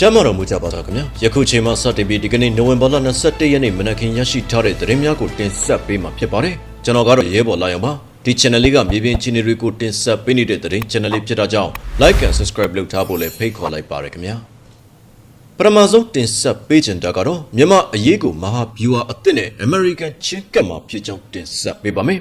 ကျမ်းမာတော်မူကြပါသားခင်ဗျာယခုချိန်မှစတင်ပြီးဒီကနေ့နိုဝင်ဘာလ21ရက်နေ့မနက်ခင်းရရှိထားတဲ့သတင်းများကိုတင်ဆက်ပေးမှာဖြစ်ပါတယ်ကျွန်တော်ကတော့ရဲဘော်လာရောင်ပါဒီ channel လေးကမြေပြင်ချင်းတွေကိုတင်ဆက်ပေးနေတဲ့သတင်း channel လေးဖြစ်တာကြောင့် like and subscribe လုပ်ထားဖို့လည်းဖိတ်ခေါ်လိုက်ပါရခင်ဗျာပထမဆုံးတင်ဆက်ပေးချင်တာကတော့မြန်မာအရေးကိုမဟာဗျူဟာအသစ်နဲ့ American ချင်းကပ်မှာဖြစ်ကြောင်းတင်ဆက်ပေးပါမယ်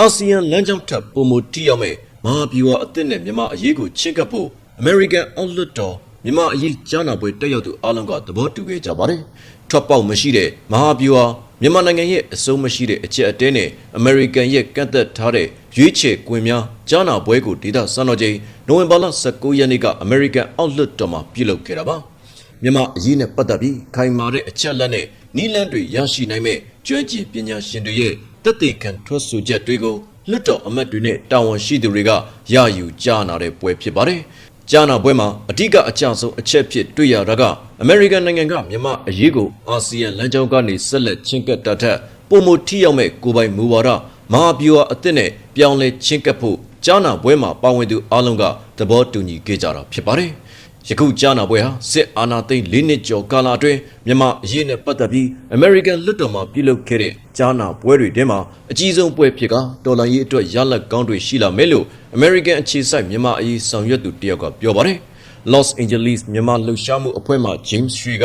အာဆီယံလမ်းကြောင်းထပ်ပုံမတီးရောက်မဲ့မဟာဗျူဟာအသစ်နဲ့မြန်မာအရေးကိုချင်းကပ်ဖို့ American Outlook တော် မြန်မာအရေးကြားနာပွဲတက်ရောက်သူအားလုံးကသဘောတူခဲ့ကြပါတယ်။ထွက်ပေါက်မရှိတဲ့မဟာဗျူဟာမြန်မာနိုင်ငံရဲ့အစိုးမရှိတဲ့အချက်အတဲနဲ့ American ရဲ့ကန့်သက်ထားတဲ့ရွေးချယ်ကွင်းများကြားနာပွဲကိုဒေသစံတော်ချိန်နိုဝင်ဘာလ19ရက်နေ့က American Outlook တော်မှာပြုလုပ်ခဲ့တာပါ။မြန်မာအရေးနဲ့ပတ်သက်ပြီးခိုင်မာတဲ့အချက်လက်နဲ့နီးလန်းတွေရရှိနိုင်မဲ့ကျွမ်းကျင်ပညာရှင်တွေရဲ့တက်သေးခံထွက်ဆိုချက်တွေကိုလွတ်တော်အမတ်တွေနဲ့တာဝန်ရှိသူတွေကရယူကြားနာတဲ့ပွဲဖြစ်ပါတယ်။ ကြားနာပွဲမှာအဓိကအကြဆုံးအချက်ဖြစ်တွေ့ရတာကအမေရိကန်နိုင်ငံကမြန်မာအရေးကိုအာဆီယံလမ်းကြောင်းကနေဆက်လက်ချင်းကပ်တာထက်ပုံမထီရောက်မဲ့ကိုယ်ပိုင်မူဝါဒမဟာဗျူဟာအသစ်နဲ့ပြောင်းလဲချင်းကပ်ဖို့ကြားနာပွဲမှာပါဝင်သူအားလုံးကသဘောတူညီခဲ့ကြတာဖြစ်ပါတယ်။ ယခုကြားနာပွဲဟာစစ်အာဏာသိမ်း၄နှစ်ကျော်ကာလအတွင်းမြန်မာအရေးနဲ့ပတ်သက်ပြီး American လွှတ်တော်မှာပြုလုပ်ခဲ့တဲ့ကြားနာပွဲတွေထဲမှာအကြီးဆုံးပွဲဖြစ်ကတော်လှန်ရေးအတွက်ရလဒ်ကောင်းတွေရှိလာမယ်လို့ American အခြေစိုက်မြန်မာအရေးဆောင်ရွက်သူတယောက်ကပြောပါတယ်။ Los Angeles မြန်မာလှုပ်ရှားမှုအဖွဲ့မှ James Shree က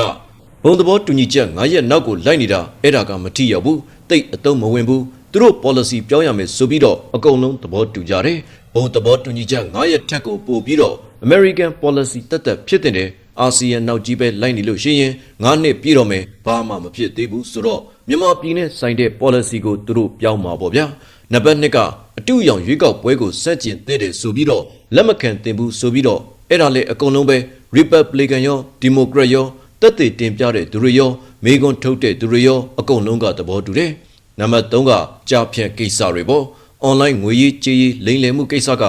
ဘုံသဘောတူညီချက်9ရက်နောက်ကိုလိုက်နေတာအဲ့ဒါကမထိရောက်ဘူးတိတ်အတုံးမဝင်ဘူးသူတို့ policy ပြောင်းရမယ်ဆိုပြီးတော့အကုန်လုံးသဘောတူကြတယ်ဘုံသဘောတူညီချက်9ရက်ထက်ကိုပို့ပြီးတော့ American policy တက်တက်ဖြစ်တဲ့အာဆီယံနောက်ကြီးပဲလိုက်နေလို့ရှိရင်9နှစ်ပြည့်တော့မယ်ဘာမှမဖြစ်သေးဘူးဆိုတော့မြန်မာပြည်နဲ့ဆိုင်တဲ့ policy ကိုသူတို့ပြောင်းမှာပေါ့ဗျာနံပါတ်2ကအတူရောင်ရွေးကောက်ပွဲကိုစန့်ကျင်တဲ့တယ်ဆိုပြီးတော့လက်မခံတင်ဘူးဆိုပြီးတော့အဲ့ဒါလေအကုန်လုံးပဲ Republican ရော Democrat ရောတက်သေးတင်ပြတဲ့သူတွေရောမေကွန်ထုတ်တဲ့သူတွေရောအကုန်လုံးကသဘောတူတယ်နံပါတ်3ကကြာဖြန့်ကိစ္စတွေပေါ့ online ငွေရေးကြေးရေးလိမ်လည်မှုကိစ္စက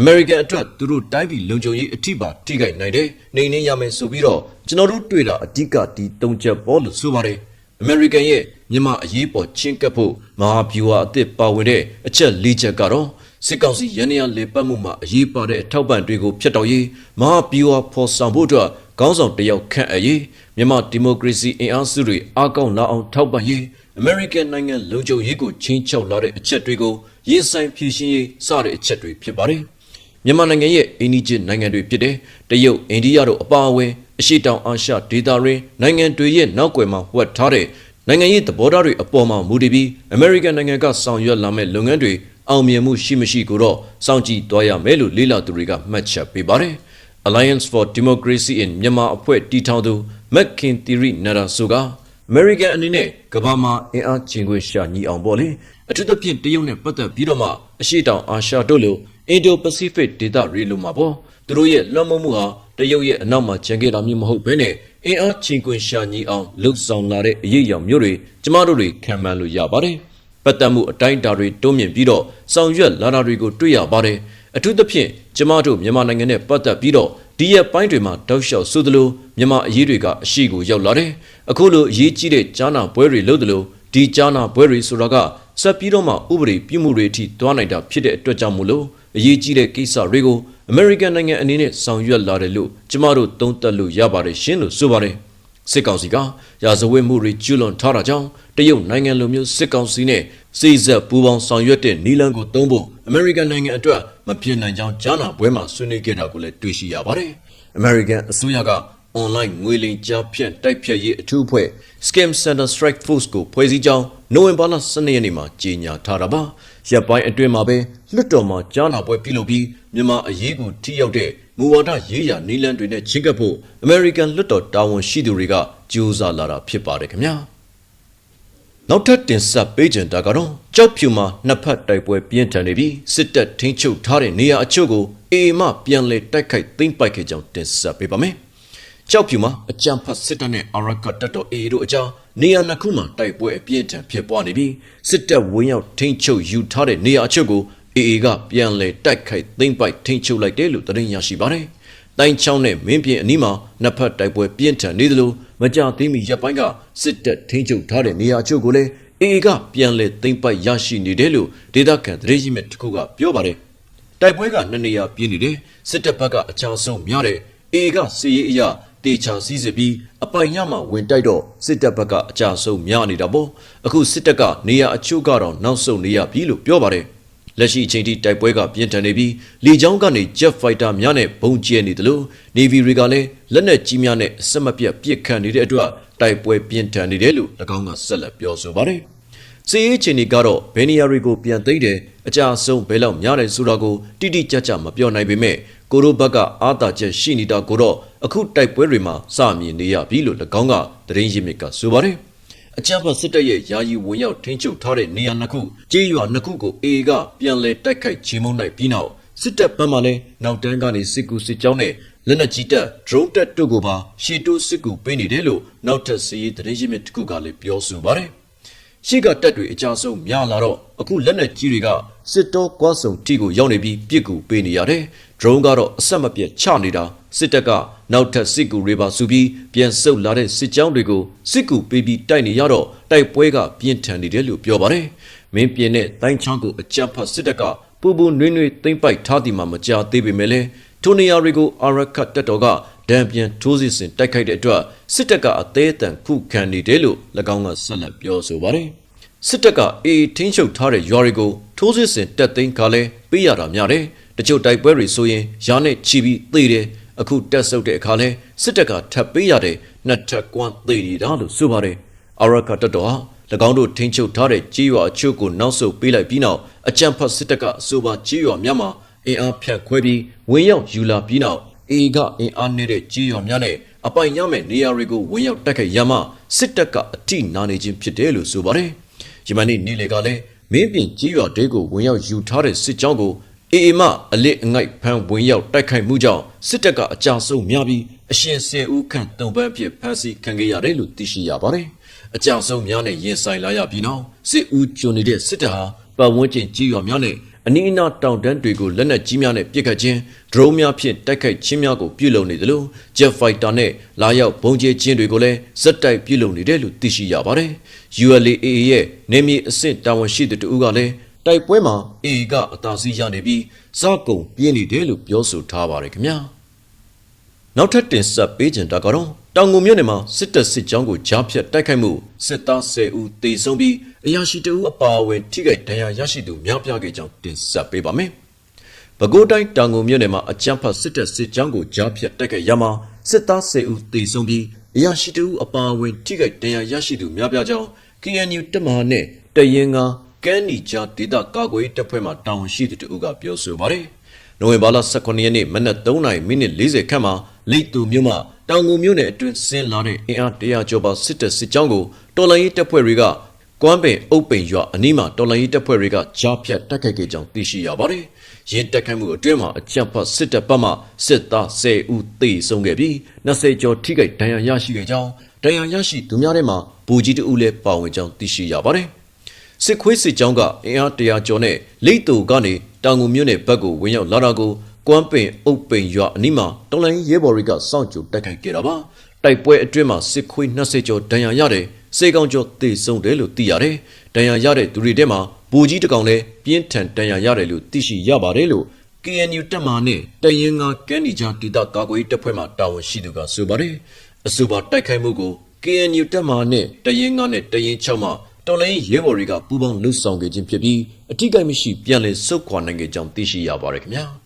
American အတွက်သူတို့တိုင်းပြည်လုံခြုံရေးအထိပါထိခိုက်နိုင်တယ်။နေနေရမယ်ဆိုပြီးတော့ကျွန်တော်တို့တွေ့တာအဓိကဒီတုံးချက်ပေါ်လို့ဆိုပါတယ်။ American ရဲ့မြန်မာအရေးပေါ်ချင်းကပ်ဖို့မဟာဗျူဟာအသစ်ပါဝင်တဲ့အချက်၄ချက်ကတော့စစ်ကောင်စီရန်ရလေပတ်မှုမှာအရေးပါတဲ့အထောက်ပံ့တွေကိုဖျက်တောက်ရေးမဟာဗျူဟာဖော်ဆောင်ဖို့အတွက်ခေါင်းဆောင်တယောက်ခန့်အပ်ရေးမြန်မာဒီမိုကရေစီအင်အားစုတွေအားကောင်းလာအောင်ထောက်ပံ့ရေး American နိုင်ငံလုံခြုံရေးကိုချင်းချောက်လာတဲ့အချက်တွေကိုရင်ဆိုင်ဖြည့်ရှင်းရေးစတဲ့အချက်တွေဖြစ်ပါတယ်။ မြန်မာနိုင်ငံရဲ့အိန္ဒိချင်းနိုင်ငံတွေဖြစ်တဲ့တရုတ်အိန္ဒိယတို့အပါအဝင်အရှေ့တောင်အာရှဒေသရင်းနိုင်ငံတွေရဲ့နောက်ွယ်မှာဝတ်ထားတဲ့နိုင်ငံရေးသဘောထားတွေအပေါ်မှာမူတည်ပြီး American နိုင်ငံကဆောင်ရွက်လာမဲ့လုပ်ငန်းတွေအောင်မြင်မှုရှိမရှိကိုတော့စောင့်ကြည့်သွားရမယ်လို့လေ့လာသူတွေကမှတ်ချက်ပေးပါတယ်။ Alliance for Democracy in Myanmar အဖွဲ့တည်ထောင်သူ McKin Theory Nara ဆိုက American အနေနဲ့ကမ္ဘာမှာအင်အားချင်းခွေရှာညီအောင်ပေါ့လေအထူးသဖြင့်တရုတ်နဲ့ပတ်သက်ပြီးတော့မှအရှိတောင်အာရှတို့လို Indo-Pacific ဒေသတွေလိုမှာပေါ့သူတို့ရဲ့လွှမ်းမိုးမှုဟာတရုတ်ရဲ့အနောက်မှာကျန်ခဲ့တာမျိုးမဟုတ်ဘဲနဲ့အင်အားချင်းခွင်ရှာညီအောင်လှုပ်ဆောင်လာတဲ့အရေးအယောင်မျိုးတွေကျမတို့တွေခံမှန်းလို့ရပါတယ်ပတ်သက်မှုအတိုင်းအတာတွေတိုးမြင့်ပြီးတော့ဆောင်ရွက်လာတာတွေကိုတွေ့ရပါတယ်အထူးသဖြင့်ကျမတို့မြန်မာနိုင်ငံနဲ့ပတ်သက်ပြီးတော့ဒီရက်ပိုင်းတွေမှာတောက်လျှောက်ဆိုသလိုမြန်မာအရေးတွေကအရှိကိုရောက်လာတယ်အခုလိုအရေးကြီးတဲ့ကြားနာပွဲတွေလုပ်သလိုဒီကြားနာပွဲတွေဆိုတာကဆက်ပြီးတော့မှဥပဒေပြုမှုတွေအထိသွားနိုင်တာဖြစ်တဲ့အတွက်ကြောင့်မို့လို့ အရေးကြီးတဲ့ကိစ္စတွေကို American နိုင်ငံအနေနဲ့ဆောင်ရွက်လာတယ်လို့ကျမတို့သုံးသပ်လို့ရပါတယ်ရှင်းလို့ဆိုပါတယ်စစ်ကောင်စီကရာဇဝတ်မှုတွေကျူးလွန်ထားတာကြောင့်တရုတ်နိုင်ငံလိုမျိုးစစ်ကောင်စီနဲ့စိစက်ပူးပေါင်းဆောင်ရွက်တဲ့နီလန်ကိုသုံးဖို့ American နိုင်ငံအတွက်မဖြစ်နိုင်ကြောင်းကြားနာပွဲမှာဆွေးနွေးခဲ့တာကိုလည်းတွေ့ရှိရပါတယ်။ American အစိုးရက online ငွေလိမ်ကြားဖြတ်တိုက်ဖြတ်ရေးအထူးအဖွဲ့ Scam Center Strike Force ကိုဖွဲ့စည်းကြောင်းနိုဝင်ဘာလ12ရက်နေ့မှာကြေညာထားတာပါ။ ရပ်ပိုင်းအတွင်းမှာပဲလွတ်တော်မှာကြားနာပွဲပြုလုပ်ပြီးမြန်မာအရေးကိုထိရောက်တဲ့မူဝါဒရေးရာနီလန်တွေနဲ့ချင်းကပ်ဖို့ American လွတ်တော်တာဝန်ရှိသူတွေကကြိုးစားလာတာဖြစ်ပါတယ်ခင်ဗျာ။နောက်ထပ်တင်ဆက်ပေးကြတာကတော့ကြောက်ဖြူမှာနှစ်ဖက်တိုက်ပွဲပြင်းထန်နေပြီးစစ်တပ်ထိန်းချုပ်ထားတဲ့နေရာအချို့ကိုအေအေမှပြန်လည်တိုက်ခိုက်သိမ်းပိုက်ခဲ့ကြောင်းတင်ဆက်ပေးပါမယ်။ ကြောက်ဖြူမှာအကြံဖတ်စစ်တပ်နဲ့အာရကတပ်တော်အေအေတို့အကြားနေရာနှစ်ခုမှာတိုက်ပွဲအပြင်းထန်ဖြစ်ပွားနေပြီးစစ်တပ်ဝင်းရောက်ထိန်းချုပ်ယူထားတဲ့နေရာအချို့ကိုအေအေကပြန်လည်တိုက်ခိုက်သိမ်းပိုက်ထိန်းချုပ်လိုက်တယ်လို့သတင်းရရှိပါတယ်။တိုင်းချောင်းနဲ့မင်းပြင်အနီးမှာနှစ်ဖက်တိုက်ပွဲပြင်းထန်နေသလိုမကြသေးမီရပ်ပိုင်းကစစ်တပ်ထိန်းချုပ်ထားတဲ့နေရာအချို့ကိုလည်းအေအေကပြန်လည်သိမ်းပိုက်ရရှိနေတယ်လို့ဒေသခံသတင်းရင်းမြစ်တစ်ခုကပြောပါတယ်။တိုက်ပွဲကနှစ်နေရာပြင်းနေတယ်စစ်တပ်ဘက်ကအကြဆုံးများတယ်အေအေကစီရေးအရာ တေချာစည်းစစ်ပြီးအပိုင်ရမှဝင်တိုက်တော့စစ်တပ်ဘက်ကအကြဆုံးများနေတာပေါ့အခုစစ်တပ်ကနေရာအချို့ကတော့နောက်ဆုတ်နေရပြီလို့ပြောပါတယ်လက်ရှိအချိန်ထိတိုက်ပွဲကပြင်းထန်နေပြီးလေကြောင်းကနေ Jet Fighter များနဲ့ဘုံကျဲနေတယ်လို့ Navy တွေကလည်းလက်နက်ကြီးများနဲ့အဆက်မပြတ်ပစ်ခတ်နေတဲ့အတွက်တိုက်ပွဲပြင်းထန်နေတယ်လို့၎င်းကဆက်လက်ပြောဆိုပါတယ် စီးရေးချင်းတွေကတော့ဘယ်နေရာတွေကိုပြန်သိမ်းတယ်အကြဆုံးဘယ်လောက်များတယ်ဆိုတာကိုတိတိကျကျမပြောနိုင်ပေမဲ့ကိုရိုဘက်ကအာသာချက်ရှိနေတာကိုတော့အခုတိုက်ပွဲတွေမှာစမြင်နေရပြီလို့၎င်းကသတင်းရင်းမြစ်ကဆိုပါတယ်အကြမ်းဖက်စစ်တပ်ရဲ့ယာယီဝင်ရောက်ထိန်းချုပ်ထားတဲ့နေရာနှစ်ခုကြေးရွာနှစ်ခုကို AA ကပြန်လည်တိုက်ခိုက်ချေမှုန်းလိုက်ပြီးနောက်စစ်တပ်ဘက်မှလည်းနောက်တန်းကနေစစ်ကူစစ်ကြောင်းနဲ့လက်နက်ကြီးတပ် drone တပ်တို့ကိုပါရှီတိုးစစ်ကူပေးနေတယ်လို့နောက်ထပ်စီးရေးသတင်းရင်းမြစ်တစ်ခုကလည်းပြောဆိုပါတယ် ရှိကတက်တွေအကြဆုံးများလာတော့အခုလက်နက်ကြီးတွေကစစ်တောကွာစုံတီကိုရောက်နေပြီးပြစ်ကူပေးနေရတယ်။ drone ကတော့အဆက်မပြတ်ချနေတာစစ်တပ်ကနောက်ထပ်စစ်ကူတွေပါစုပြီးပြန်ဆုတ်လာတဲ့စစ်ကြောင်းတွေကိုစစ်ကူပေးပြီးတိုက်နေရတော့တိုက်ပွဲကပြင်းထန်နေတယ်လို့ပြောပါတယ်။မင်းပြင်းတဲ့တိုင်းချောင်းကိုအကြမ်းဖက်စစ်တပ်ကပူပူနွေ့နွေ့သိမ့်ပိုက်ထားသည်မှာမကြာသေးပေမဲ့လည်းထိုနေရာတွေကိုအာရခတ်တပ်တော်က ဒံပြန်ထိုးစစ်ဆင်တိုက်ခိုက်တဲ့အတွက်စစ်တပ်ကအသေးအတန်ခုခံနေတယ်လို့၎င်းကဆက်လက်ပြောဆိုပါတယ်။စစ်တပ်ကအေးထင်းချုပ်ထားတဲ့ရွာတွေကိုထိုးစစ်ဆင်တက်သိမ်းခါလဲပေးရတာများတယ်။တချို့တိုက်ပွဲတွေဆိုရင်ရာနဲ့ချီပြီးသေတယ်။အခုတက်ဆုပ်တဲ့အခါလဲစစ်တပ်ကထပ်ပေးရတယ်နှစ်ထပ်ကွမ်းသေနေတာလို့ဆိုပါတယ်။အာရခတ်တပ်တော်ဟာ၎င်းတို့ထိန်းချုပ်ထားတဲ့ကြေးရွာအချို့ကိုနောက်ဆုတ်ပေးလိုက်ပြီးနောက်အကြံဖတ်စစ်တပ်ကအဆိုပါကြေးရွာများမှာအင်အားဖြတ်ခွဲပြီးဝင်ရောက်ယူလာပြီးနောက် အေကအင်အားနေတဲ့ကြေးရွာများနဲ့အပိုင်ရမဲ့နေရာတွေကိုဝင်ရောက်တိုက်ခိုက်ရမှစစ်တပ်ကအထိနာနေခြင်းဖြစ်တယ်လို့ဆိုပါတယ်။ယမန်နေ့နေ့လေကလည်းမင်းပြင်ကြေးရွာတဲကိုဝင်ရောက်ယူထားတဲ့စစ်ကြောင်းကိုအေအေမအလစ်အငိုက်ဖမ်းဝင်ရောက်တိုက်ခိုက်မှုကြောင့်စစ်တပ်ကအကြဆုံးများပြီးအရှင်ဆယ်ဦးခန့်တုံပန်းဖြစ်ဖမ်းဆီးခံခဲ့ရတယ်လို့သိရှိရပါတယ်။အကြဆုံးများနဲ့ရင်ဆိုင်လာရပြီးနောက်စစ်ဦးကျွန်းနေတဲ့စစ်တပ်ဟာပတ်ဝန်းကျင်ကြီးရွာများနဲ့ အနီးအနားတောင်တန်းတွေကိုလက်နက်ကြီးများနဲ့ပစ်ခတ်ခြင်းဒရုန်းများဖြင့်တိုက်ခိုက်ခြင်းများကိုပြုလုပ်နေတယ်လို့ Jet Fighter နဲ့လာရောက်ဘုံကျဲခြင်းတွေကိုလည်းဇက်တိုက်ပြုလုပ်နေတယ်လို့သိရှိရပါတယ်။ ULA ရဲ့နေမြေအဆင့်တာဝန်ရှိသူတဦးကလည်းတိုက်ပွဲမှာ AA ကအသာစီးရနေပြီးစကုံပြင်းနေတယ်လို့ပြောဆိုထားပါတယ်ခင်ဗျာ။ နောက်ထပ်တင်ဆက်ပေးခြင်းတာကတော့တောင်ငူမြို့နယ်မှာစစ်တပ်စစ်ကြောင်းကိုကြားဖြတ်တိုက်ခိုက်မှုစစ်သား10ဦးသေဆုံးပြီးအရာရှိတဦးအပါအဝင်ထိခိုက်ဒဏ်ရာရရှိသူများပြားခဲ့ကြောင်းတင်ဆက်ပေးပါမယ်။ပဲခူးတိုင်းတောင်ငူမြို့နယ်မှာအကြမ်းဖက်စစ်တပ်စစ်ကြောင်းကိုကြားဖြတ်တိုက်ခိုက်ရမှာစစ်သား10ဦးသေဆုံးပြီးအရာရှိတဦးအပါအဝင်ထိခိုက်ဒဏ်ရာရရှိသူများပြားကြောင်း KNU တပ်မဟာနဲ့တရင်ကကန်းနီဂျာဒေတာကာကွယ်တပ်ဖွဲ့မှတာဝန်ရှိသူတဦးကပြောဆိုပါတယ်။နိုဝင်ဘာလ18ရက်နေ့မနက်3:40မိနစ်40ခန့်မှာ လိတူမြို့မှတောင်ငူမြို့နယ်အတွင်းဆင်းလာတဲ့အင်အား100ကျော်ပါစစ်တပ်စစ်ကြောင်းကိုတော်လိုင်းရေးတပ်ဖွဲ့တွေကကွမ်းပင်အုပ်ပင်ရွာအနီးမှာတော်လိုင်းရေးတပ်ဖွဲ့တွေကကြားဖြတ်တိုက်ခိုက်ခဲ့ကြောင်းသိရှိရပါတယ်။ရင်းတက်ခိုက်မှုအတွင်းမှာအကြမ်းဖက်စစ်တပ်ဘက်မှစစ်သား10ဦးသေဆုံးခဲ့ပြီး20ကျော်ထိခိုက်ဒဏ်ရာရရှိခဲ့ကြောင်းဒဏ်ရာရရှိသူများထဲမှာဘူကြီးတဦးလည်းပါဝင်ကြောင်းသိရှိရပါတယ်။စစ်ခွေးစစ်ကြောင်းကအင်အား100ကျော်နဲ့လိတ်တူကနေတောင်ငူမြို့နယ်ဘက်ကိုဝင်ရောက်လာတာကို ကွမ်းပင်အုပ်ပင်ရွာအနီးမှာတော်လိုင်းရဲဘော်တွေကစောင့်ကြိုတိုက်ခိုက်ခဲ့တာပါတိုက်ပွဲအတွင်းမှာစစ်ခွေး20ကျော်ဒဏ်ရာရတယ်စေကောင်ကျော်သေဆုံးတယ်လို့သိရတယ်ဒဏ်ရာရတဲ့သူတွေထဲမှာဘူကြီးတကောင်လည်းပြင်းထန်ဒဏ်ရာရတယ်လို့သိရှိရပါတယ်လို့ KNU တပ်မနဲ့တရင်ငါကန်းနီဂျာဒေတာကာကွယ်တပ်ဖွဲ့မှတာဝန်ရှိသူကဆိုပါတယ်အဆိုပါတိုက်ခိုက်မှုကို KNU တပ်မနဲ့တရင်ငါနဲ့တရင်6မှတော်လိုင်းရဲဘော်တွေကပူးပေါင်းလှုပ်ဆောင်ခဲ့ခြင်းဖြစ်ပြီးအထိကိမရှိပြန်လည်ဆုတ်ခွာနိုင်ခဲ့ကြောင်းသိရှိရပါတယ်ခင်ဗျာ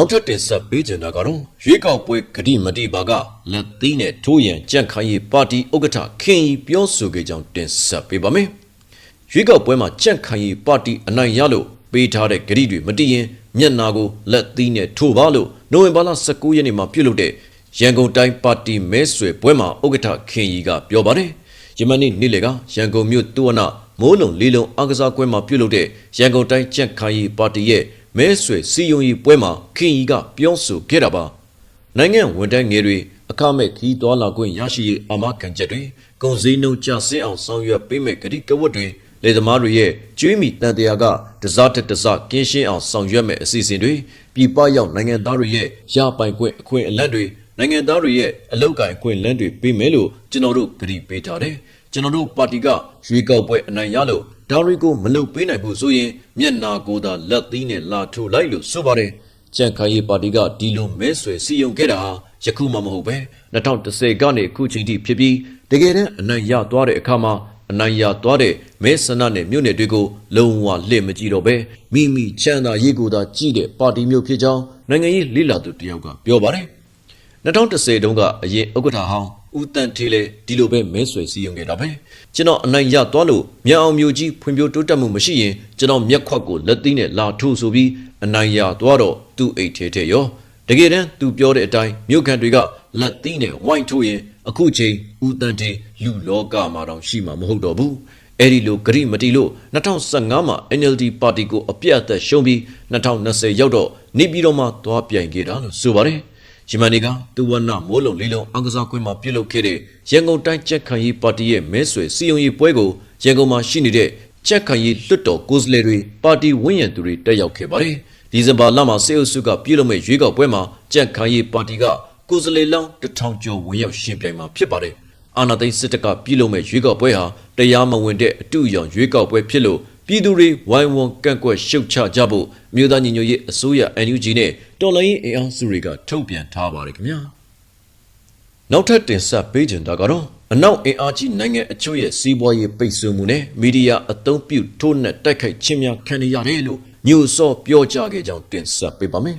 နောက်ထပ်တင်ဆက်ပေးချင်တာကတော့ရွေးကောက်ပွဲဂတိမတိပါကလက်သီးနဲ့ထိုးရန်ကြန့်ခိုင်ရေးပါတီဥက္ကဋ္ဌခင်ဤပြောဆိုခဲ့ကြောင်းတင်ဆက်ပေးပါမယ်။ရွေးကောက်ပွဲမှာကြန့်ခိုင်ရေးပါတီအနိုင်ရလို့ပေးထားတဲ့ဂတိတွေမတည်ရင်မျက်နာကိုလက်သီးနဲ့ထိုးပါလို့နိုဝင်ဘာလ19ရက်နေ့မှာပြုလုပ်တဲ့ရန်ကုန်တိုင်းပါတီမဲဆွယ်ပွဲမှာဥက္ကဋ္ဌခင်ဤကပြောပါတယ်။ယမန်နေ့နေ့လေကရန်ကုန်မြို့တူဝနာမိုးလုံလေးလုံအားကစားကွင်းမှာပြုလုပ်တဲ့ရန်ကုန်တိုင်းကြန့်ခိုင်ရေးပါတီရဲ့ မဲဆွေစီယုံရီပွဲမှာခင်ကြီးကပြောဆိုခဲ့တာပါနိုင်ငံဝန်ထမ်းငယ်တွေအခမဲ့ခီးသွွာလာခွင့်ရရှိရေးအာမခံချက်တွေကုန်စည်နှုန်းကျဆင်းအောင်ဆောင်ရွက်ပေးမဲ့ဂတိကဝတ်တွေလေသမားတွေရဲ့ကျွေးမီတန်တရားကတစားတစ်တစားကင်းရှင်းအောင်ဆောင်ရွက်မဲ့အစီအစဉ်တွေပြည်ပရောက်နိုင်ငံသားတွေရဲ့ရပိုင်ခွင့်အခွင့်အလန့်တွေနိုင်ငံသားတွေရဲ့အလောက်ကိုင်အခွင့်အလန့်တွေပေးမယ်လို့ကျွန်တော်တို့ဂတိပေးထားတယ် ကျွန်တော်တို့ပါတီကရွေးကောက်ပွဲအနိုင်ရလို့ဒါတွေကိုမလုပ်ပေးနိုင်ဘူးဆိုရင်မျက်နာကိုသာလက်သီးနဲ့လာထိုးလိုက်လို့ဆိုပါတယ်ကြံ့ခိုင်ရေးပါတီကဒီလိုမဲဆွယ်စီယုံခဲ့တာဟာယခုမှမဟုတ်ပဲ2010ကနေအခုချိန်ထိဖြစ်ပြီးတကယ်တမ်းအနိုင်ရသွားတဲ့အခါမှာအနိုင်ရသွားတဲ့မဲဆန္ဒနဲ့မြို့နယ်တွေကိုလုံဝလှည့်မကြည့်တော့ပဲမိမိချမ်းသာရေးကိုသာကြည့်တဲ့ပါတီမျိုးဖြစ်ကြောင်းနိုင်ငံရေးလိလာသူတယောက်ကပြောပါတယ်2010တုန်းကအရင်ဥက္ကဋ္ဌဟောင်း ဦးတန်ထေးလည်းဒီလိုပဲမဲဆွယ်စည်းရုံးခဲ့တာပဲကျွန်တော်အနိုင်ရသွားလို့မြန်အောင်မျိုးကြီးဖွံ့ဖြိုးတိုးတက်မှုမရှိရင်ကျွန်တော်မျက်ခွက်ကိုလက်သီးနဲ့လာထိုးဆိုပြီးအနိုင်ရသွားတော့သူ့အိတ်ထဲထဲရောတကယ်တမ်းသူပြောတဲ့အတိုင်းမြို့ခံတွေကလက်သီးနဲ့ဝိုင်းထိုးရင်အခုချိန်ဦးတန်ထေးလူလောကမှာတော့ရှိမှာမဟုတ်တော့ဘူးအဲ့ဒီလိုဂရိမတီလို့2015မှာ NLD ပါတီကိုအပြတ်အသက်ရှုံးပြီး2020ရောက်တော့နေပြည်တော်မှာသွားပြိုင်ခဲ့တာလို့ဆိုပါတယ်။ ယမန်နီကတူဝနမိုးလုံလေးလုံးအင်္ဂစားကွင်းမှာပြုလုပ်ခဲ့တဲ့ရန်ကုန်တိုင်းကြက်ခံရေးပါတီရဲ့မဲဆွယ်စီယုံရေးပွဲကိုရန်ကုန်မှာရှိနေတဲ့ကြက်ခံရေးလွတ်တော်ကိုယ်စားလှယ်တွေပါတီဝန်းရံသူတွေတက်ရောက်ခဲ့ပါတယ်။ဒီဇင်ဘာလမှာစေအုပ်စုကပြုလုပ်မဲ့ရွေးကောက်ပွဲမှာကြက်ခံရေးပါတီကကိုယ်စားလှယ်လောင်းတစ်ထောင်ကျော်ဝင်ရောက်ရှင်ပြိုင်မှာဖြစ်ပါတယ်။အာဏာသိမ်းစစ်တပ်ကပြည်လုံးမဲ့ရွေးကောက်ပွဲဟာတရားမဝင်တဲ့အတူအယောင်ရွေးကောက်ပွဲဖြစ်လို့ ပြည်သူတွေဝိုင်းဝန်းကန့်ကွက်ရှုတ်ချကြဖို့မြို့သားညီညွတ်ရေးအစိုးရ NUG နဲ့တော်လှန်ရေးအင်အားစုတွေကထုတ်ပြန်ထားပါတယ်ခင်ဗျာနောက်ထပ်တင်ဆက်ပေးကြတာကတော့အနောက်အင်အားကြီးနိုင်ငံအချို့ရဲ့စီးပွားရေးပိတ်ဆို့မှုနဲ့မီဒီယာအသုံးပြုထိုးနှက်တိုက်ခိုက်ခြင်းများခံနေရတယ်လို့ညို့စောပြောကြားခဲ့ကြောင်းတင်ဆက်ပေးပါမယ်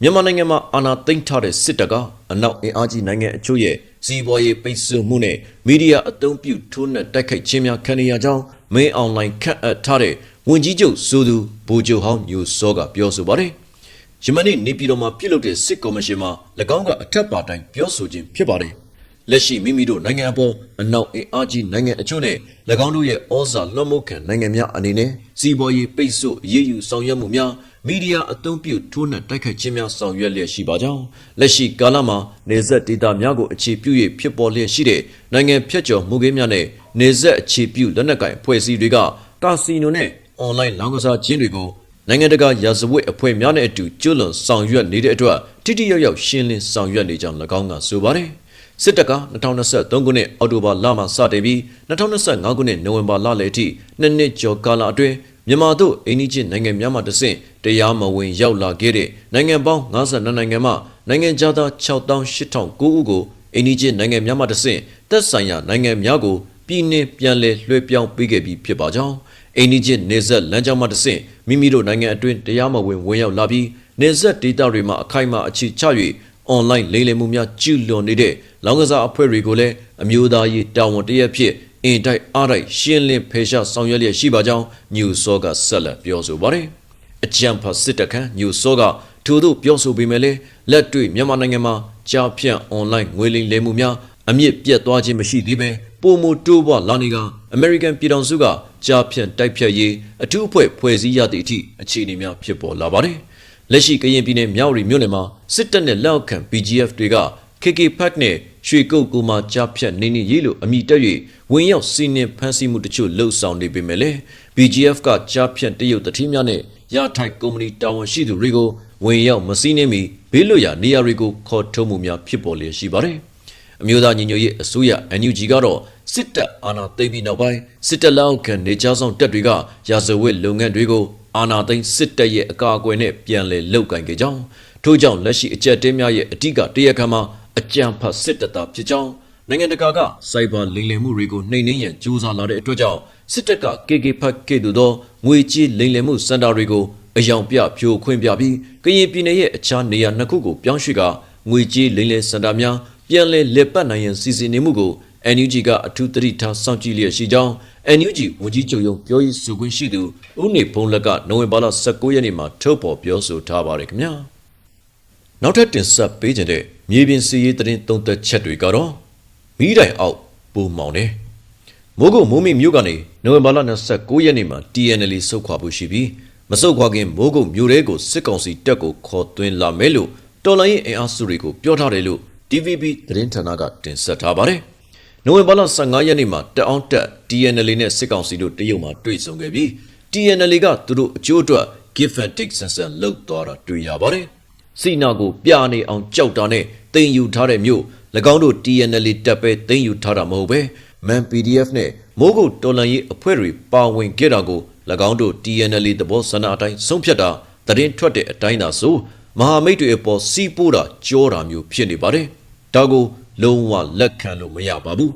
မြန်မာနိုင်ငံမှာအာဏာသိမ်းထားတဲ့စစ်တပ်ကအနောက်အင်အားကြီးနိုင်ငံအချို့ရဲ့ စီးပွားရေးပိတ်ဆို့မှုနဲ့မီဒီယာအသုံးပြုထိုးနှက်တိုက်ခိုက်ခြင်းများခံနေရကြောင်းမင်းအွန်လိုင်းခန့်အပ်ထားတဲ့ဝန်ကြီးချုပ်စိုးသူဗိုလ်ချုပ်ဟောင်းညိုစောကပြောဆိုပါတယ်။ယမနေ့နေပြည်တော်မှာပြုလုပ်တဲ့စစ်ကော်မရှင်မှာ၎င်းကအထက်ပါတိုင်းပြောဆိုခြင်းဖြစ်ပါတယ်။လက်ရှိမိမိတို့နိုင်ငံအပေါ်အနောက်အင်အားကြီးနိုင်ငံအချို့နဲ့၎င်းတို့ရဲ့ဩဇာလွှမ်းမိုးခံနိုင်ငံများအနေနဲ့စီးပွားရေးပိတ်ဆို့အရေးယူဆောင်ရွက်မှုများ မီဒီယာအသုံးပြုထိုးနှက်တိုက်ခိုက်ခြင်းများဆောင်ရွက်လျက်ရှိပါကြောင်းလက်ရှိကာလမှာနေဆက်ဒေတာများကိုအခြေပြု၍ဖြစ်ပေါ်လျက်ရှိတဲ့နိုင်ငံဖြတ်ကျော်မှုကိန်းများနဲ့နေဆက်အခြေပြုလက်နက်ကိုင်အဖွဲ့အစည်းတွေကကာစီနိုနဲ့အွန်လိုင်းလောင်းကစားခြင်းတွေကိုနိုင်ငံတကာရာဇဝတ်အဖွဲ့များနဲ့အတူကျွလွန်ဆောင်ရွက်နေတဲ့အတွက်တိတိယောက်ယောက်ရှင်းလင်းဆောင်ရွက်နေကြောင်း၎င်းကဆိုပါတယ်စစ်တပ်က2023ခုနှစ်အောက်တိုဘာလမှစတင်ပြီး2025ခုနှစ်နိုဝင်ဘာလလယ်အထိနှစ်နှစ်ကျော်ကာလအတွင်း မြန်မာတို့အိန္ဒိချင်းနိုင်ငံများမှတဆင့်တရားမဝင်ရောက်လာခဲ့တဲ့နိုင်ငံပေါင်း52နိုင်ငံမှနိုင်ငံသား68,009ဦးကိုအိန္ဒိချင်းနိုင်ငံများမှတဆင့်သက်ဆိုင်ရာနိုင်ငံများကိုပြည်နှင်ပြန်လည်လွှဲပြောင်းပေးခဲ့ပြီးဖြစ်ပါကြောင်းအိန္ဒိချင်းနေဆက်လမ်းကြောင်းမှတဆင့်မိမိတို့နိုင်ငံအတွင်းတရားမဝင်ဝင်ရောက်လာပြီးနေဆက်ဒေတာတွေမှာအခိုက်အမာအခြေချ၍အွန်လိုင်းလိမ်လည်မှုများကျူးလွန်နေတဲ့လောင်ကစားအဖွဲ့တွေကိုလည်းအမျိုးသားရေးတာဝန်တရက်ဖြစ် အင်တိုက်အားတိုက်ရှင်းလင်းဖေရှားဆောင်ရွက်လျက်ရှိပါကြောင်းညူစောကဆက်လက်ပြောဆိုပါတယ်။အကြံဖတ်စစ်တခန့်ညူစောကထို့သို့ပြောဆိုပေမဲ့လည်းလက်တွေ့မြန်မာနိုင်ငံမှာကြားဖြန့်အွန်လိုင်းငွေလိမ်လည်မှုများအမြင့်ပြတ်သွားခြင်းမရှိသေးပဲပုံမတိုးပွားလာနေကအမေရိကန်ပြည်ထောင်စုကကြားဖြန့်တိုက်ဖြတ်ရေးအထူးအဖွဲ့ဖွဲ့စည်းရသည့်အထိအခြေအနေများဖြစ်ပေါ်လာပါတယ်။လက်ရှိကရင်ပြည်နယ်မြောက်ရီမြို့နယ်မှာစစ်တပ်နဲ့လက်အောက်ခံ BGF တွေက KK Park နဲ့ရွှေကုတ်ကူမှာကြားဖြတ်နေနေရေးလို့အမိတက်၍ဝင်ရောက်စီးနှင်ဖမ်းဆီးမှုတချို့လှုပ်ဆောင်နေပေမဲ့လည်း BGF ကကြားဖြတ်တရုတ်တတိများနဲ့ရထိုက်ကုမ္ပဏီတာဝန်ရှိသူတွေကိုဝင်ရောက်မစီးနှင်းမီဘေးလွတ်ရာနေရာတွေကိုခေါ်ထုတ်မှုများဖြစ်ပေါ်လျက်ရှိပါတယ်။အမျိုးသားညီညွတ်ရေးအစိုးရ NUG ကတော့စစ်တပ်အာဏာသိမ်းပြီးနောက်ပိုင်းစစ်တပ်လက်အောက်ခံနေကြားဆောင်တပ်တွေကရာဇဝတ်လုပ်ငန်းတွေကိုအာဏာသိမ်းစစ်တပ်ရဲ့အကာအကွယ်နဲ့ပြန်လည်လုပ်ကင်ခဲ့ကြောင်းထို့ကြောင့်လက်ရှိအကြက်တဲများရဲ့အဓိကတရားခံမှာ အကြံဖတ်စစ်တပ်သားဖြစ်ကြောင်းနိုင်ငံတကာကစိုက်ဘာလိမ်လည်မှုတွေကိုနှိမ်နင်းရန်ကြိုးစားလာတဲ့အတွက်ကြောင့်စစ်တပ်က KK ဖတ်ခဲ့သူသောငွေကြေးလိမ်လည်မှုစင်တာတွေကိုအယောင်ပြဖြိုခွင့်ပြပြီးကရင်ပြည်နယ်ရဲ့အခြားနေရာနှစ်ခုကိုပြောင်းရွှေ့ကငွေကြေးလိမ်လည်စင်တာများပြန်လည်လက်ပတ်နိုင်ရန်စီစဉ်နေမှုကို NUG ကအထူးသတိထားစောင့်ကြည့်လျက်ရှိကြောင်း NUG ဝန်ကြီးချုပ်ရုံးပြောရေးဆိုခွင့်ရှိသူဦးနေဘုံလက်ကနိုဝင်ဘာလ19ရက်နေ့မှာထုတ်ဖော်ပြောဆိုထားပါတယ်ခင်ဗျာ နောက်ထပ်တင်ဆက်ပေးခြင်းတဲ့မြေပြင်စီးရေးသတင်းသုံးသက်ချက်တွေကတော့မိတိုင်အောက်ပူမောင်တယ်မိုးကုတ်မိုးမိမြို့ကနေနိုဝင်ဘာလ29ရက်နေ့မှာ TNL စုတ်ခွာဖို့ရှိပြီးမစုတ်ခွာခင်မိုးကုတ်မြို့ရဲကိုစစ်ကောင်စီတပ်ကိုခေါ်သွင်းလာမယ်လို့တော်လိုင်းရင်အင်အားစုတွေကိုပြောထားတယ်လို့ DVB သတင်းဌာနကတင်ဆက်ထားပါတယ်။နိုဝင်ဘာလ15ရက်နေ့မှာတအောင်းတက် TNL နဲ့စစ်ကောင်စီတို့တရုတ်မှာတွေ့ဆုံခဲ့ပြီး TNL ကသူတို့အကျိုးအတွက် give and take ဆန်ဆန်လှုပ်သွားတာတွေ့ရပါတယ်။ စီနာကိုပြနေအောင်ကြောက်တာနဲ့တင်ယူထားတဲ့မြို့၎င်းတို့ TNL တပ်ပဲတင်ယူထားတာမဟုတ်ပဲ Man PDF နဲ့မိုးကုတ်တော်လန်ရေးအဖွဲ့တွေပါဝင်ခဲ့တာကို၎င်းတို့ TNL သဘောဆန္ဒအတိုင်းဆုံးဖြတ်တာတရင်ထွက်တဲ့အတိုင်းသာဆိုမဟာမိတ်တွေအပေါ်စီးပိုးတာကြောတာမျိုးဖြစ်နေပါတယ်ဒါကိုလုံးဝလက်ခံလို့မရပါဘူး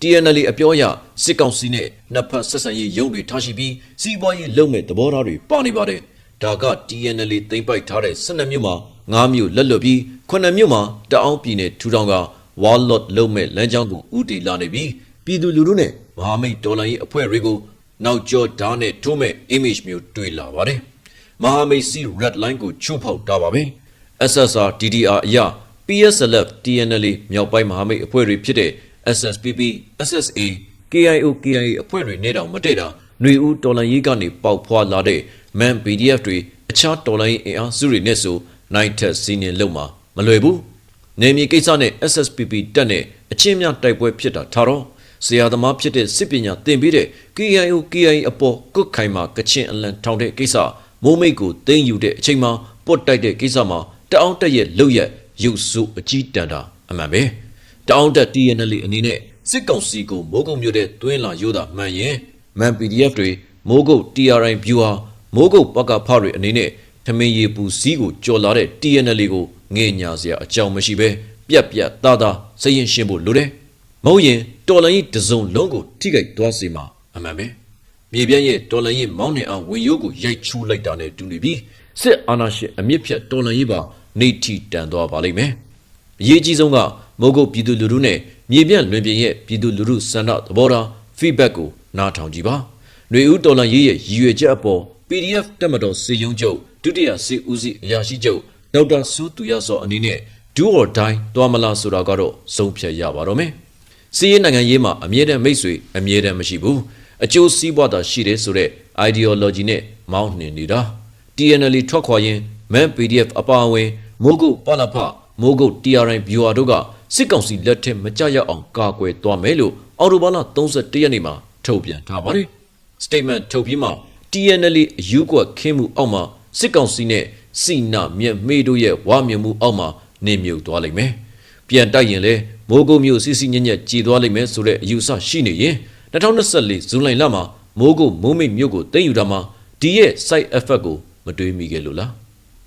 TNL အပြောအရစစ်ကောင်စီနဲ့နှစ်ဖက်ဆက်ဆံရေးရုံးတွေထားရှိပြီးစီးပွားရေးလုပ်မဲ့သဘောထားတွေပါနေပါတယ် ဒါက TNL သိမ့်ပိုက်ထားတဲ့12မြို့မှာ9မြို့လက်လွတ်ပြီး9မြို့မှာတအောင်းပြည်နယ်ထူထောင်က Warlord လုပ်မဲ့လမ်းကြောင်းကိုဥတီလာနေပြီးပြည်သူလူထုနဲ့မဟာမိတ်ဒေါ်လာရေးအဖွဲ့တွေကိုနောက်ကျောဓာတ်နဲ့ထိုးမဲ့ image မျိုးတွေ့လာပါတယ်မဟာမိတ်စီ red line ကိုချိုးဖောက်တာပါပဲ SSR DDR အရ PSLF TNL မြောက်ပိုင်းမဟာမိတ်အဖွဲ့တွေဖြစ်တဲ့ SSPP SSA KIO KIA အဖွဲ့တွေနဲ့တောင်မတည့်တာຫນွေဦးတော်လန်ရေးကနေပေါက်ဖွာလာတဲ့ MAN PDF တွေအခြားတော်လန်ရေးအင်အားစုတွေနဲ့ဆိုနိုင်ထက်စီးနေလုံးမှာမလွယ်ဘူးနေမြေကိစ္စနဲ့ SSPP တက်နဲ့အချင်းများတိုက်ပွဲဖြစ်တာထားတော့ဆရာသမားဖြစ်တဲ့စစ်ပညာသင်ပေးတဲ့ KIO KIA အပေါ်ကုတ်ခိုင်မှာကချင်အလံထောင်တဲ့ကိစ္စမိုးမိတ်ကိုသိမ်းယူတဲ့အချိန်မှာပုတ်တိုက်တဲ့ကိစ္စမှာတအောင်းတက်ရဲ့လုတ်ရက်ရုပ်စုအကြီးတန်တာအမှန်ပဲတအောင်းတက် TNL အနေနဲ့စစ်ကောင်စီကိုမိုးကုံမြို့တဲ့တွင်းလာရိုးတာမှန်ရင်မန် PDF တွေမိုးကုတ် TRI viewer မိုးကုတ်ပကဖတွေအနေနဲ့ထမင်းရီပူစည်းကိုကြော်လာတဲ့ TNL ကိုငဲ့ညာစရာအကြောင်းမရှိပဲပြက်ပြက်သားသားစရင်ရှင်းဖို့လိုတယ်မဟုတ်ရင်တော်လန်ကြီးတစုံလုံးကိုထိခိုက်သွားစေမှာအမှန်ပဲမြေပြန့်ရဲ့တော်လန်ကြီးမောင်းနေအောင်ဝင်ရိုးကိုရိုက်ချိုးလိုက်တာနဲ့တူနေပြီးစစ်အာဏာရှင်အမြင့်ဖြတ်တော်လန်ကြီးပါနေတီတန်သွားပါလိမ့်မယ်အရေးကြီးဆုံးကမိုးကုတ်ပြည်သူလူထုနဲ့မြေပြန့်လွင်ပြင်ရဲ့ပြည်သူလူထုစံတော့သဘောထား feedback ကိုနားထောင်ကြည့်ပါຫນွေဦးတော်လန်ရေးရဲ့ရည်ရွယ်ချက်အပေါ် PDF တက်မတော်စေယုံချုပ်ဒုတိယစေဦးစီးအရာရှိချုပ်ဒေါက်တာစူးသူရစောအနေနဲ့ဒူအော်တိုင်းတွားမလားဆိုတာကတော့ဆုံးဖြတ်ရပါတော့မယ်။စီးရဲနိုင်ငံရေးမှာအမြဲတမ်းမိတ်ဆွေအမြဲတမ်းမရှိဘူး။အကျိုးစီးပွားသာရှိတယ်ဆိုတဲ့ ideology နဲ့မောင်းနှင်နေတာ။ TNL ထွက်ခွာရင် Man PDF အပါအဝင်မိုးကုတ်ပလဖမိုးကုတ် TRI viewer တို့ကစစ်ကောင်စီလက်ထက်မကြရအောင်ကာကွယ်သွားမယ်လို့အော်တိုဘာလ31ရက်နေ့မှာထုတ်ပြန်ထားပါတယ်။ statement ထုတ်ပြီးမှ TNL အယူကွက်ခင်းမှုအောက်မှာစစ်ကောင်စီနဲ့စီနာမြက်မေးတို့ရဲ့ဝါမြမှုအောက်မှာနေမြုပ်သွားလိမ့်မယ်။ပြန်တိုက်ရင်လဲမိုးကုတ်မျိုးစီစီညံ့ညက်ကြည်သွားလိမ့်မယ်ဆိုတဲ့အယူဆရှိနေရင်2024ဇူလိုင်လမှာမိုးကုတ်မိုးမိတ်မြို့ကိုတင်ယူတာမှာဒီရဲ့ side effect ကိုမတွေးမိခဲ့လို့လား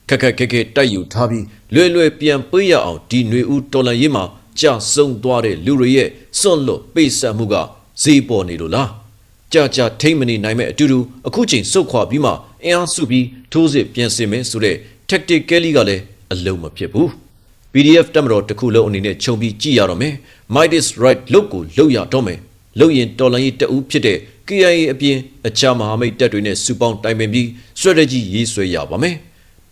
ခက်ခက်ခက်ခက်တိုက်ယူထားပြီးလွယ်လွယ်ပြန်ပေးရအောင်ဒီຫນွေဦးတော်လန်ရေးမှာကြာဆုံးသွားတဲ့လူတွေရဲ့စွန့်လွတ်ပိတ်ဆက်မှုကဈေးပေါ်နေလို့လား ကြာကြာထိမ့်မနေနိုင်မဲ့အတူတူအခုချိန်စုတ်ခွာပြီးမှအင်အားစုပြီးထိုးစစ်ပြန်ဆင်မယ်ဆိုတဲ့ tactically ကလည်းအလုံးမဖြစ်ဘူး PDF တက်မတော်တစ်ခုလုံးအနေနဲ့ခြုံပြီးကြည့်ရတော့မယ် might is right လုတ်ကိုလုတ်ရတော့မယ်လုတ်ရင်တော်လန်ရေးတအူးဖြစ်တဲ့ KIA အပြင်အခြားမဟာမိတ်တပ်တွေနဲ့စုပေါင်းတိုင်ပင်ပြီး strategy ရေးဆွဲရပါမယ်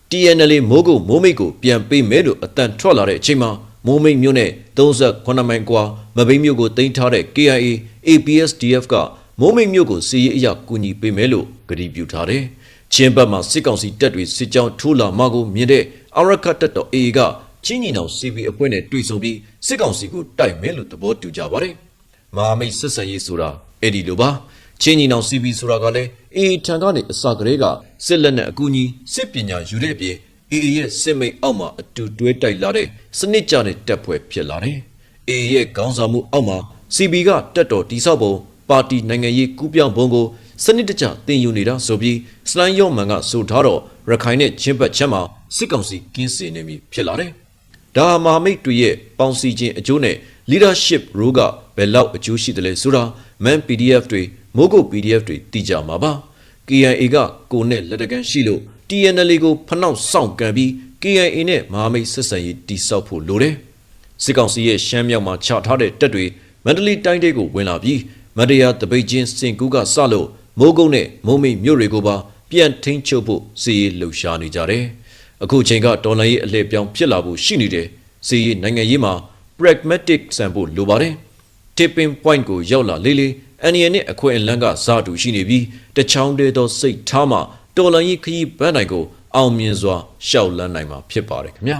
TNL မိုးကုတ်မိုးမိတ်ကိုပြန်ပေးမယ်လို့အတန်ထွက်လာတဲ့အချိန်မှာမိုးမိတ်မြို့နဲ့38မိုင်ကွာမဘိန်းမြို့ကိုတင်ထားတဲ့ KIA APSDF က မိုးမိတ်မြို့ကိုစီးရေးအရာကူညီပေးမယ်လို့ကတိပြုထားတယ်။ချင်းဘက်မှာစစ်ကောင်စီတပ်တွေစစ်ကြောင်းထိုးလာမှကိုမြင်တဲ့အရခတ်တပ်တော် AA ကချင်းညီနောင် CP အဖွဲ့နဲ့တွေ့ဆုံပြီးစစ်ကောင်စီကိုတိုက်မယ်လို့သဘောတူကြပါတယ်။မဟာမိတ်ဆက်ဆံရေးဆိုတာအဲ့ဒီလိုပါ။ချင်းညီနောင် CP ဆိုတာကလည်း AA ထံကနေအစကတည်းကစစ်လက်နက်အကူအညီစစ်ပညာယူတဲ့အပြင် AA ရဲ့စစ်မိတ်အောက်မှာအတူတွဲတိုက်လာတဲ့စနစ်ကြတဲ့တပ်ဖွဲ့ဖြစ်လာတယ်။ AA ရဲ့ခေါင်းဆောင်မှုအောက်မှာ CB ကတက်တော်တိဆောက်ပုံ ပါတီနိုင်ငံရေးကူးပြောင်းပုံကိုစနစ်တကျတင်ယူနေတာဆိုပြီးစလိုင်းယော့မန်ကဆိုထားတော့ရခိုင်နဲ့ချင်းဘက်ချက်မှာစစ်ကောင်စီကင်းစင်နေပြီဖြစ်လာတယ်။ဒါဟာမဟာမိတ်တွေရဲ့ပေါင်းစည်းခြင်းအကျိုးနဲ့ leadership role ကဘယ်လောက်အကျိုးရှိတယ်လဲဆိုတာ man PDF တွေမိုးကုတ် PDF တွေသိကြမှာပါ။ KIA ကကိုနဲ့လက်တကန်းရှိလို့ TNL ကိုဖနှောက်စောင့်ကန်ပြီး KIA နဲ့မဟာမိတ်ဆက်ဆံရေးတိစောက်ဖို့လိုတယ်။စစ်ကောင်စီရဲ့ရှမ်းမြောက်မှာချထားတဲ့တပ်တွေမန္တလေးတိုင်းတွေကိုဝင်လာပြီး မတရားတပိတ်ချင်းစင်ကူးကစလို့မိုးကုတ်နဲ့မုံမိတ်မြို့တွေကိုပါပြန်ထိန်းချုပ်ဖို့စီရေးလှုပ်ရှားနေကြတယ်။အခုချိန်ကဒေါ်လာရေးအလှည့်ပြောင်းဖြစ်လာဖို့ရှိနေတယ်။စီရေးနိုင်ငံရေးမှာ pragmatic စံဖို့လိုပါတယ်။ tipping point ကိုရောက်လာလေးလေးအန်ရီနဲ့အခွင့်အလန်းကဇာတူရှိနေပြီးတချောင်းတည်းသောစိတ်ထားမှတော်လန်ရေးခရီးပန်းနိုင်ကိုအောင်မြင်စွာရှောက်လန်းနိုင်မှာဖြစ်ပါတယ်ခင်ဗျာ